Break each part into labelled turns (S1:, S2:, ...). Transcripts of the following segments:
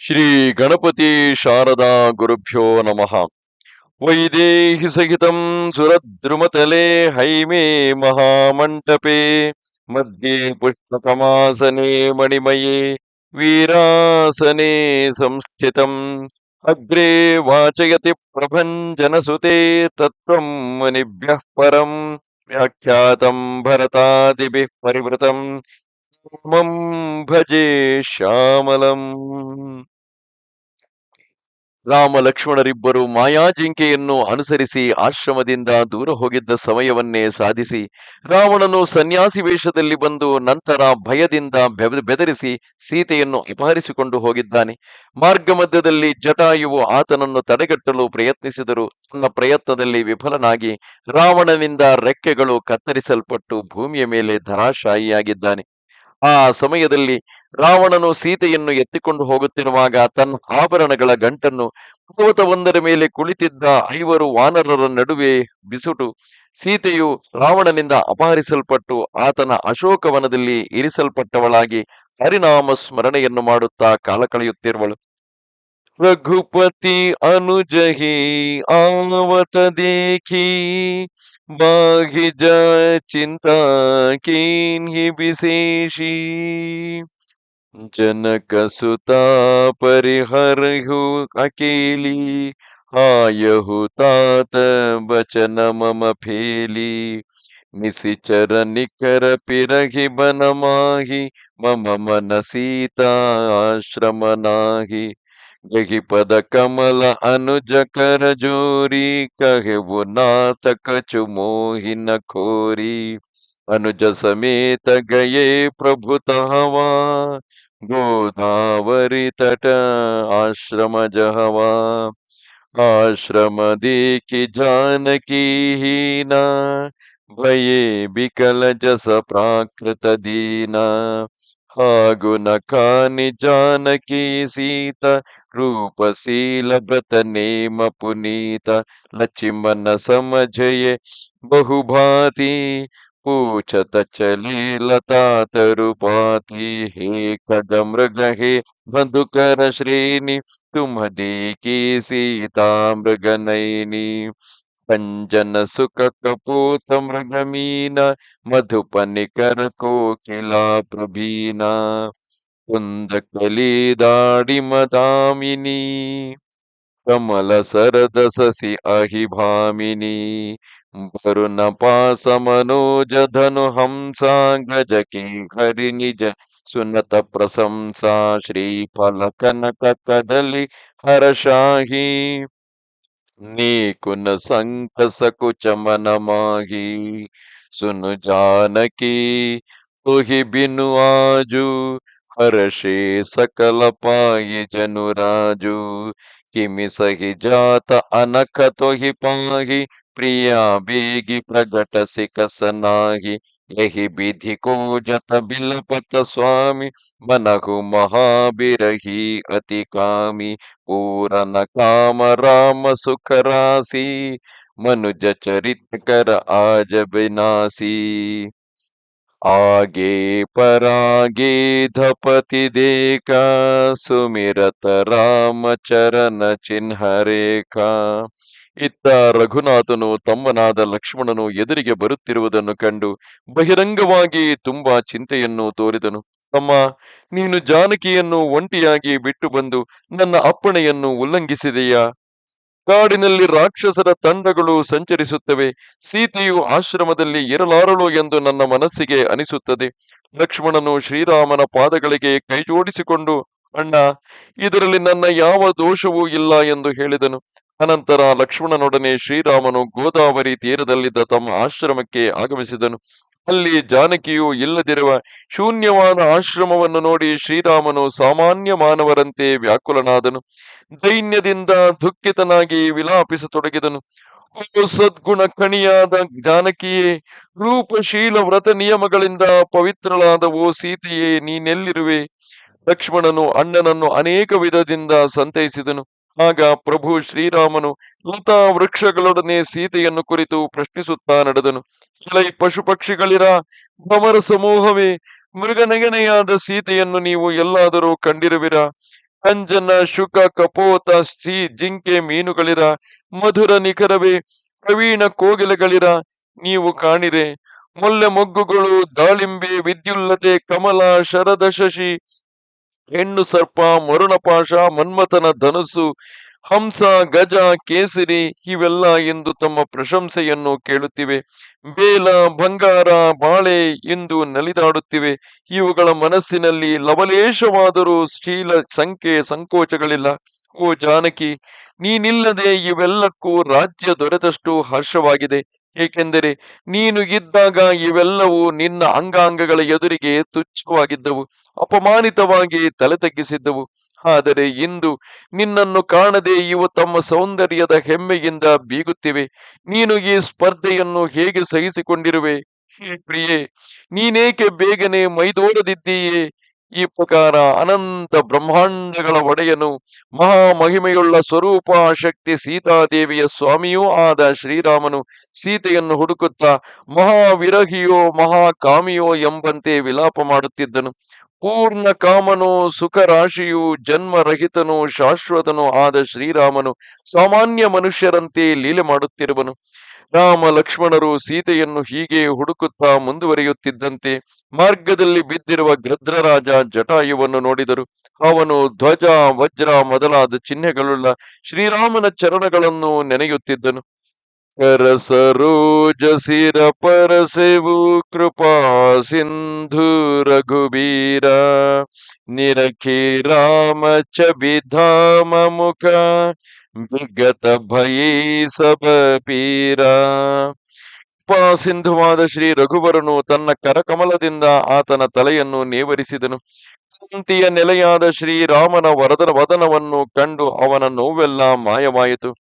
S1: ಶ್ರೀ ಗಣಪತಿ ಶಾರದಾ ಗುರುಭ್ಯೋ ನಮಃ ವೈದೇಹಿ ಸಹಿತಂ ಸುರದ್ರುಮತಲೆ ಹೈಮೇ ಮಹಾಮಂಟಪೆ ಮಧ್ಯೆ ಪುಷ್ಪಕಮಾಸನೆ ಮಣಿಮಯೇ ವೀರಾಸನೆ ಸಂಸ್ಥಿತಂ ಅಗ್ರೆ ವಾಚಯತಿ ಪ್ರಭಂಜನಸುತೆ ತತ್ವಂ ಮುನಿಭ್ಯಃ ಪರಂ ವ್ಯಾಖ್ಯಾತಂ ಭರತಾದಿಭಿಃ ಪರಿವೃತಂ ಮಂ ಭಜೆ ಶ್ಯಾಮಲಂ ರಾಮ ಲಕ್ಷ್ಮಣರಿಬ್ಬರು ಮಾಯಾಜಿಂಕೆಯನ್ನು ಅನುಸರಿಸಿ ಆಶ್ರಮದಿಂದ ದೂರ ಹೋಗಿದ್ದ ಸಮಯವನ್ನೇ ಸಾಧಿಸಿ ರಾವಣನು ಸನ್ಯಾಸಿ ವೇಷದಲ್ಲಿ ಬಂದು ನಂತರ ಭಯದಿಂದ ಬೆದರಿಸಿ ಸೀತೆಯನ್ನು ಅಪಹರಿಸಿಕೊಂಡು ಹೋಗಿದ್ದಾನೆ. ಮಾರ್ಗ ಮಧ್ಯದಲ್ಲಿ ಜಟಾಯುವು ಆತನನ್ನು ತಡೆಗಟ್ಟಲು ಪ್ರಯತ್ನಿಸಿದರು. ತನ್ನ ಪ್ರಯತ್ನದಲ್ಲಿ ವಿಫಲನಾಗಿ ರಾವಣನಿಂದ ರೆಕ್ಕೆಗಳು ಕತ್ತರಿಸಲ್ಪಟ್ಟು ಭೂಮಿಯ ಮೇಲೆ ಧರಾಶಾಯಿಯಾಗಿದ್ದಾನೆ. ಆ ಸಮಯದಲ್ಲಿ ರಾವಣನು ಸೀತೆಯನ್ನು ಎತ್ತಿಕೊಂಡು ಹೋಗುತ್ತಿರುವಾಗ ತನ್ನ ಆಭರಣಗಳ ಗಂಟನ್ನು ಪರ್ವತವೊಂದರ ಮೇಲೆ ಕುಳಿತಿದ್ದ ಐವರು ವಾನರರ ನಡುವೆ ಬಿಸುಟು. ಸೀತೆಯು ರಾವಣನಿಂದ ಅಪಹರಿಸಲ್ಪಟ್ಟು ಆತನ ಅಶೋಕವನದಲ್ಲಿ ಇರಿಸಲ್ಪಟ್ಟವಳಾಗಿ ಹರಿನಾಮ ಸ್ಮರಣೆಯನ್ನು ಮಾಡುತ್ತಾ ಕಾಲ ಕಳೆಯುತ್ತಿರುವಳು. रघुपति अनुजही आवत देखी, बाघि जाय चिंता की विशेषी। जनक सुता परिहरहु अकेली आयहु तात बचन मम फेली। निशिचर निकर पिरहि बन माही, मम मन सीता आश्रम नाही। यही पद कमल अनुज कर जोरी, कहे वो नाथ कछु मोहिन खोरी। अनुज समेत गए प्रभु तहवा, गोदावरी तट आश्रम जहवा। आश्रम देखी जानकी हीना, भये बिकल जस प्राकृत दीना। हागुनकानि जानकी सीत रूपशीलभ्रत नेम पुनीत, लक्ष्मण समझ ये बहुभाति, पूछत चले लता तरुपाती, हे खगमृग हे मधुकर श्रेणी तुम दी की सीता मृग नयनी पंजन सुख कपूत मृगमीन मधुपनिकर कोकिला प्रभीना। कुंद कलिदाड़ी मदामिनी, कमल सरद शशि अहि भामिनी। वरुण पास मनोज धनु हंसा, गज की हरि निज सुनत प्रशंसा। श्री फल कनक कदली हर शाही। नीकुन संत सकुच मन माही सुन जानकी तुहि बिनु आजू हर्षे सकल पाई जनु राजू किमि सहि जात अनख तो ही पाही प्रिया बेगी प्रगट सिकस नाही यही विधि को जत बिलपत स्वामी, मनहु महाबिरही अति कामी, पूरन काम राम सुख राशि मनुज चरित कर आज विनाशी आगे परागे धपति देखा सुमिरत राम चरण चिन्ह रेखा। ಇತ್ತ ರಘುನಾಥನು ತಮ್ಮನಾದ ಲಕ್ಷ್ಮಣನು ಎದುರಿಗೆ ಬರುತ್ತಿರುವುದನ್ನು ಕಂಡು ಬಹಿರಂಗವಾಗಿ ತುಂಬಾ ಚಿಂತೆಯನ್ನು ತೋರಿದನು. ತಮ್ಮ ನೀನು ಜಾನಕಿಯನ್ನು ಒಂಟಿಯಾಗಿ ಬಿಟ್ಟು ಬಂದು ನನ್ನ ಅಪ್ಪಣೆಯನ್ನು ಉಲ್ಲಂಘಿಸಿದೆಯಾ? ಕಾಡಿನಲ್ಲಿ ರಾಕ್ಷಸರ ತಂಡಗಳು ಸಂಚರಿಸುತ್ತವೆ, ಸೀತೆಯು ಆಶ್ರಮದಲ್ಲಿ ಇರಲಾರಳು ಎಂದು ನನ್ನ ಮನಸ್ಸಿಗೆ ಅನಿಸುತ್ತದೆ. ಲಕ್ಷ್ಮಣನು ಶ್ರೀರಾಮನ ಪಾದಗಳಿಗೆ ಕೈಜೋಡಿಸಿಕೊಂಡು, ಅಣ್ಣ, ಇದರಲ್ಲಿ ನನ್ನ ಯಾವ ದೋಷವೂ ಇಲ್ಲ ಎಂದು ಹೇಳಿದನು. ಅನಂತರ ಲಕ್ಷ್ಮಣನೊಡನೆ ಶ್ರೀರಾಮನು ಗೋದಾವರಿ ತೀರದಲ್ಲಿದ್ದ ತಮ್ಮ ಆಶ್ರಮಕ್ಕೆ ಆಗಮಿಸಿದನು. ಅಲ್ಲಿ ಜಾನಕಿಯು ಇಲ್ಲದಿರುವ ಶೂನ್ಯವಾದ ಆಶ್ರಮವನ್ನು ನೋಡಿ ಶ್ರೀರಾಮನು ಸಾಮಾನ್ಯ ಮಾನವರಂತೆ ವ್ಯಾಕುಲನಾದನು. ದೈನ್ಯದಿಂದ ದುಃಖಿತನಾಗಿ ವಿಲಾಪಿಸತೊಡಗಿದನು. ಸದ್ಗುಣ ಕಣಿಯಾದ ಜಾನಕಿಯೇ, ರೂಪಶೀಲ ವ್ರತ ನಿಯಮಗಳಿಂದ ಪವಿತ್ರಳಾದ ಓ ಸೀತೆಯೇ, ನೀನೆಲ್ಲಿರುವೆ? ಲಕ್ಷ್ಮಣನು ಅಣ್ಣನನ್ನು ಅನೇಕ ವಿಧದಿಂದ ಸಂತೈಸಿದನು. ಆಗ ಪ್ರಭು ಶ್ರೀರಾಮನು ಲತಾ ವೃಕ್ಷಗಳೊಡನೆ ಸೀತೆಯನ್ನು ಕುರಿತು ಪ್ರಶ್ನಿಸುತ್ತಾ ನಡೆದನು. ಇಲೈ ಪಶು ಪಕ್ಷಿಗಳಿರ ಸಮೂಹವೇ ಮೃಗನಗನೆಯಾದ ಸೀತೆಯನ್ನು ನೀವು ಎಲ್ಲಾದರೂ ಕಂಡಿರುವಿರ? ಅಂಜನ ಶುಕ, ಕಪೋತ ಸಿ ಜಿಂಕೆ, ಮೀನುಗಳಿರ ಮಧುರ ನಿಖರವೇ, ಪ್ರವೀಣ ಕೋಗಿಲೆಗಳಿರ ನೀವು ಕಾಣಿರೆ. ಮೊಲ್ಲೆ ಮೊಗ್ಗುಗಳು, ದಾಳಿಂಬೆ, ವಿದ್ಯುಲ್ಲತೆ, ಕಮಲ ಶರದ ಶಶಿ ಹೆಣ್ಣು ಸರ್ಪ, ಮರುಣಪಾಶ, ಮನ್ಮಥನ ಧನುಸು ಹಂಸ, ಗಜ, ಕೇಸರಿ ಇವೆಲ್ಲ ಎಂದು ತಮ್ಮ ಪ್ರಶಂಸೆಯನ್ನು ಕೇಳುತ್ತಿವೆ. ಬೇಲ, ಬಂಗಾರ, ಬಾಳೆ ಎಂದು ನಲಿದಾಡುತ್ತಿವೆ. ಇವುಗಳ ಮನಸ್ಸಿನಲ್ಲಿ ಲವಲೇಶವಾದರೂ ಶೀಲ ಸಂಖ್ಯೆ ಸಂಕೋಚಗಳಿಲ್ಲ. ಓ ಜಾನಕಿ, ನೀನಿಲ್ಲದೆ ಇವೆಲ್ಲಕ್ಕೂ ರಾಜ್ಯ ದೊರೆತಷ್ಟು ಹರ್ಷವಾಗಿದೆ. ಏಕೆಂದರೆ ನೀನು ಇದ್ದಾಗ ಇವೆಲ್ಲವೂ ನಿನ್ನ ಅಂಗಾಂಗಗಳ ಎದುರಿಗೆ ತುಚ್ಛವಾಗಿದ್ದವು, ಅಪಮಾನಿತವಾಗಿ ತಲೆ ತಗ್ಗಿಸಿದ್ದವು ಆದರೆ ಇಂದು ನಿನ್ನನ್ನು ಕಾಣದೆ ಇವು ತಮ್ಮ ಸೌಂದರ್ಯದ ಹೆಮ್ಮೆಯಿಂದ ಬೀಗುತ್ತಿವೆ. ನೀನು ಈ ಸ್ಪರ್ಧೆಯನ್ನು ಹೇಗೆ ಸಹಿಸಿಕೊಂಡಿರುವೆ? ಪ್ರಿಯೇ, ನೀನೇಕೆ ಬೇಗನೆ ಮೈದೋರದಿದ್ದೀಯೇ? ಈ ಪ್ರಕಾರ ಅನಂತ ಬ್ರಹ್ಮಾಂಡಗಳ ಒಡೆಯನು ಮಹಾಮಹಿಮೆಯುಳ್ಳ ಸ್ವರೂಪ ಶಕ್ತಿ ಸೀತಾದೇವಿಯ ಸ್ವಾಮಿಯೂ ಆದ ಶ್ರೀರಾಮನು ಸೀತೆಯನ್ನು ಹುಡುಕುತ್ತಾ, ಮಹಾವಿರಹಿಯೋ, ಮಹಾಕಾಮಿಯೋ ಎಂಬಂತೆ ವಿಲಾಪ ಮಾಡುತ್ತಿದ್ದನು. ಪೂರ್ಣ ಕಾಮನು ಸುಖ ರಾಶಿಯು ಜನ್ಮರಹಿತನು, ಶಾಶ್ವತನು ಆದ ಶ್ರೀರಾಮನು ಸಾಮಾನ್ಯ ಮನುಷ್ಯರಂತೆ ಲೀಲೆ ಮಾಡುತ್ತಿರುವನು. ರಾಮ ಲಕ್ಷ್ಮಣರು ಸೀತೆಯನ್ನು ಹೀಗೆ ಹುಡುಕುತ್ತಾ ಮುಂದುವರಿಯುತ್ತಿದ್ದಂತೆ ಮಾರ್ಗದಲ್ಲಿ ಬಿದ್ದಿರುವ ಗದ್ರರಾಜ ಜಟಾಯುವನ್ನು ನೋಡಿದರು. ಅವನು ಧ್ವಜ, ವಜ್ರ ಮೊದಲಾದ ಚಿಹ್ನೆಗಳುಳ್ಳ ಶ್ರೀರಾಮನ ಚರಣಗಳನ್ನು ನೆನೆಯುತ್ತಿದ್ದನು. ಸಿರ ಪರಸೆವು ಕೃಪಾ ಸಿಂಧು ರಘುಬೀರ. ನಿರಖಿ ರಾಮ ಚಬಿಧಾಮ ಮುಖ, ವಿಗತ ಭಯೇ ಸಬ ಪೀರ. ಸಿಂಧುವಾದ ಶ್ರೀ ರಘುವರನು ತನ್ನ ಕರಕಮಲದಿಂದ ಆತನ ತಲೆಯನ್ನು ನೇವರಿಸಿದನು. ಕಾಂತಿಯ ನೆಲೆಯಾದ ಶ್ರೀರಾಮನ ವರದ ವದನವನ್ನು ಕಂಡು ಅವನ ನೋವೆಲ್ಲ ಮಾಯವಾಯಿತು.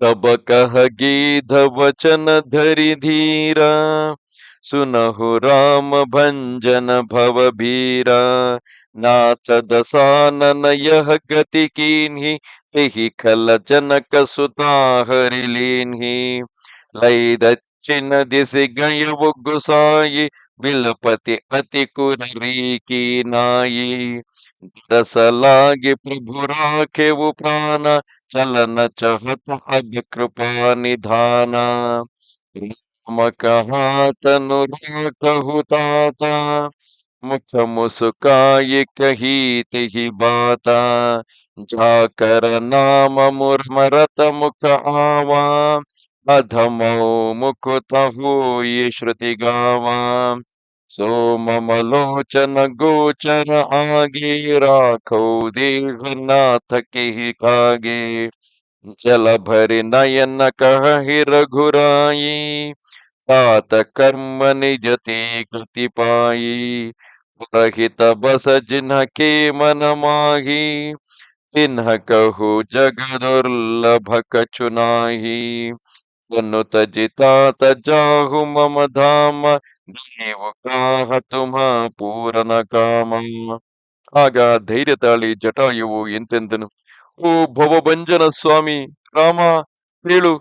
S1: तब कह गीध वचन धरि धीरा सुनहु राम भंजन भव भीरा नाथ दसानन यह गति कीन्ही तिहि खल जनक सुता हरि लीन्ही लय दक्षिण दिशि गय गुसाई बिलपति अति कुरी की नाई दस लागे प्रभु राखे प्राण चलन चहत हज कृपा निधाना राम कहा तनुराकहुताता मुख मुस्काय कही तिहि बाता जाकर नाम मुर्मरत मुख आवा अधमो मुख तहु ये श्रुति गावा सो गोचर आगे राखो दीर्घनाथ की कागे। जल भरि नयन कहि रघुराई तात कर्म निजते गति पाई। पुरहित बस जिन्ह के मन माही, तिन्ह कहु जग दुर्लभ कचुनाही तनु तजिता तजाहु मम धाम ದೇವ ಕಾಹ ತುಮ ಪೂರನ ಕಾಮ ಆಗ ಧೈರ್ಯ ತಾಳಿ ಜಟಾಯುವು ಎಂತೆಂದನು ಓ ಭವಭಂಜನ ಸ್ವಾಮಿ ರಾಮ ಹೇಳು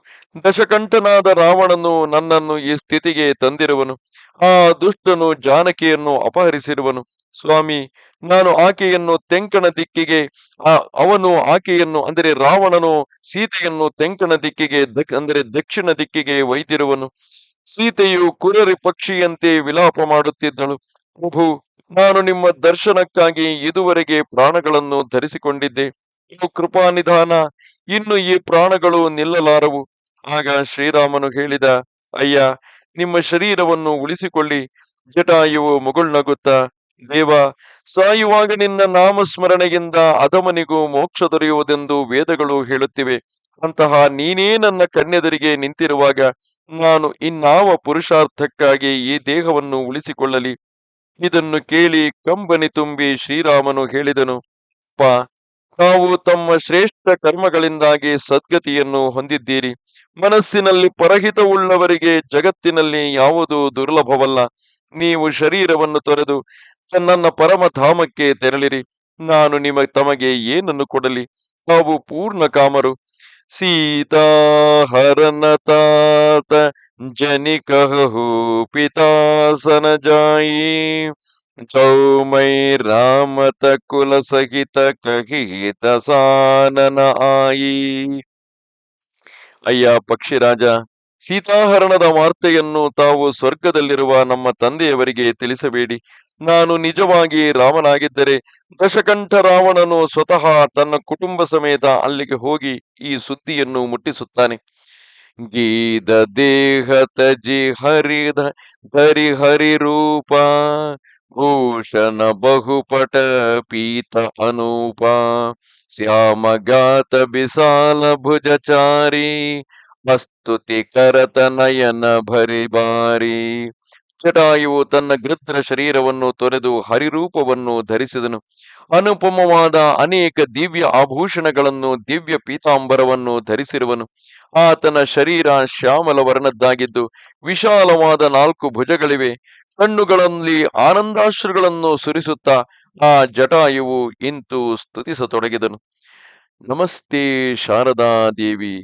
S1: ದಶಕಂಠನಾದ ರಾವಣನು ನನ್ನನ್ನು ಈ ಸ್ಥಿತಿಗೆ ತಂದಿರುವನು ಆ ದುಷ್ಟನು ಜಾನಕಿಯನ್ನು ಅಪಹರಿಸಿರುವನು ಸ್ವಾಮಿ, ನಾನು ಆಕೆಯನ್ನು ತೆಂಕಣ ದಿಕ್ಕಿಗೆ, ಆ, ಅವನು ಆಕೆಯನ್ನು, ಅಂದರೆ ರಾವಣನು ಸೀತೆಯನ್ನು ತೆಂಕಣ ದಿಕ್ಕಿಗೆ ಅಂದರೆ ದಕ್ಷಿಣ ದಿಕ್ಕಿಗೆ ಒಯ್ದಿರುವನು. ಸೀತೆಯು ಕುರರಿ ಪಕ್ಷಿಯಂತೆ ವಿಲಾಪ ಮಾಡುತ್ತಿದ್ದಳು. ಪ್ರಭು, ನಾನು ನಿಮ್ಮ ದರ್ಶನಕ್ಕಾಗಿ ಇದುವರೆಗೆ ಪ್ರಾಣಗಳನ್ನು ಧರಿಸಿಕೊಂಡಿದ್ದೆ. ಇದು ಕೃಪಾನಿಧಾನ. ಇನ್ನು ಈ ಪ್ರಾಣಗಳು ನಿಲ್ಲಲಾರವು. ಆಗ ಶ್ರೀರಾಮನು ಹೇಳಿದ, ಅಯ್ಯ, ನಿಮ್ಮ ಶರೀರವನ್ನು ಉಳಿಸಿಕೊಳ್ಳಿ. ಜಟಾಯುವು ಮುಗುಳ್ನಗುತ್ತಾ ದೇವ, ಸಾಯುವಾಗ ನಿನ್ನ ನಾಮಸ್ಮರಣೆಯಿಂದ ಅಧಮನಿಗೂ ಮೋಕ್ಷ ದೊರೆಯುವುದೆಂದು ವೇದಗಳು ಹೇಳುತ್ತಿವೆ. ಅಂತಹ ನೀನೇ ನನ್ನ ಕಣ್ಣೆದುರಿಗೆ ನಿಂತಿರುವಾಗ ನಾನು ಇನ್ನಾವ ಪುರುಷಾರ್ಥಕ್ಕಾಗಿ ಈ ದೇಹವನ್ನು ಉಳಿಸಿಕೊಳ್ಳಲಿ. ಇದನ್ನು ಕೇಳಿ ಕಂಬನಿ ತುಂಬಿ ಶ್ರೀರಾಮನು ಹೇಳಿದನು ಪ ತಾವು ತಮ್ಮ ಶ್ರೇಷ್ಠ ಕರ್ಮಗಳಿಂದಾಗಿ ಸದ್ಗತಿಯನ್ನು ಹೊಂದಿದ್ದೀರಿ. ಮನಸ್ಸಿನಲ್ಲಿ ಪರಹಿತವುಳ್ಳವರಿಗೆ ಜಗತ್ತಿನಲ್ಲಿ ಯಾವುದು ದುರ್ಲಭವಲ್ಲ. ನೀವು ಶರೀರವನ್ನು ತೊರೆದು ನನ್ನ ಪರಮಧಾಮಕ್ಕೆ ತೆರಳಿರಿ. ನಾನು ನಿಮ ತಮಗೆ ಏನನ್ನು ಕೊಡಲಿ? ತಾವು ಪೂರ್ಣ ಕಾಮರು. ಸೀತಾ ಹರನ ತಾತ ಪಿತಾಸನ ಜಾಯಿ ಚೌಮೈ ರಾಮತ ಕುಲ ಸಹಿತ ಕಹಿತ ಸಾನನ ಆಯಿ. ಅಯ್ಯ ಪಕ್ಷಿರಾಜ ಸೀತಾಹರಣದ ವಾರ್ತೆಯನ್ನು ತಾವು ಸ್ವರ್ಗದಲ್ಲಿರುವ ನಮ್ಮ ತಂದೆಯವರಿಗೆ ತಿಳಿಸಬೇಡಿ. ನಾನು ನಿಜವಾಗಿ ರಾಮನಾಗಿದ್ದರೆ ದಶಕಂಠ ರಾವಣನು ಸ್ವತಃ ತನ್ನ ಕುಟುಂಬ ಸಮೇತ ಅಲ್ಲಿಗೆ ಹೋಗಿ ಈ ಸುದ್ದಿಯನ್ನು ಮುಟ್ಟಿಸುತ್ತಾನೆ. ಗೀದ ದೇಹ ತಜಿ ಹರಿದ ಧರಿ ಹರಿ ರೂಪ, ಭೂಷಣ ಬಹುಪಟ ಪೀತ ಅನೂಪ ಶ್ಯಾಮಗಾತ ಬಿಸಾಲ ಭುಜಚಾರಿ ಅಸ್ತುತಿ ಕರತನಯನ ಭರಿ ಬಾರಿ. ಜಟಾಯುವು ತನ್ನ ಗೃತ್ರ ಶರೀರವನ್ನು ತೊರೆದು ಹರಿರೂಪವನ್ನು ಧರಿಸಿದನು. ಅನುಪಮವಾದ ಅನೇಕ ದಿವ್ಯ ಆಭೂಷಣಗಳನ್ನು ದಿವ್ಯ ಪೀತಾಂಬರವನ್ನು ಧರಿಸಿರುವನು. ಆತನ ಶರೀರ ಶ್ಯಾಮಲ ವರ್ಣದ್ದಾಗಿದ್ದು ವಿಶಾಲವಾದ ನಾಲ್ಕು ಭುಜಗಳಿವೆ. ಕಣ್ಣುಗಳಲ್ಲಿ ಆನಂದಾಶ್ರುಗಳನ್ನು ಸುರಿಸುತ್ತಾ ಆ ಜಟಾಯುವು ಇಂತು ಸ್ತುತಿಸತೊಡಗಿದನು. ನಮಸ್ತೆ ಶಾರದಾ ದೇವಿ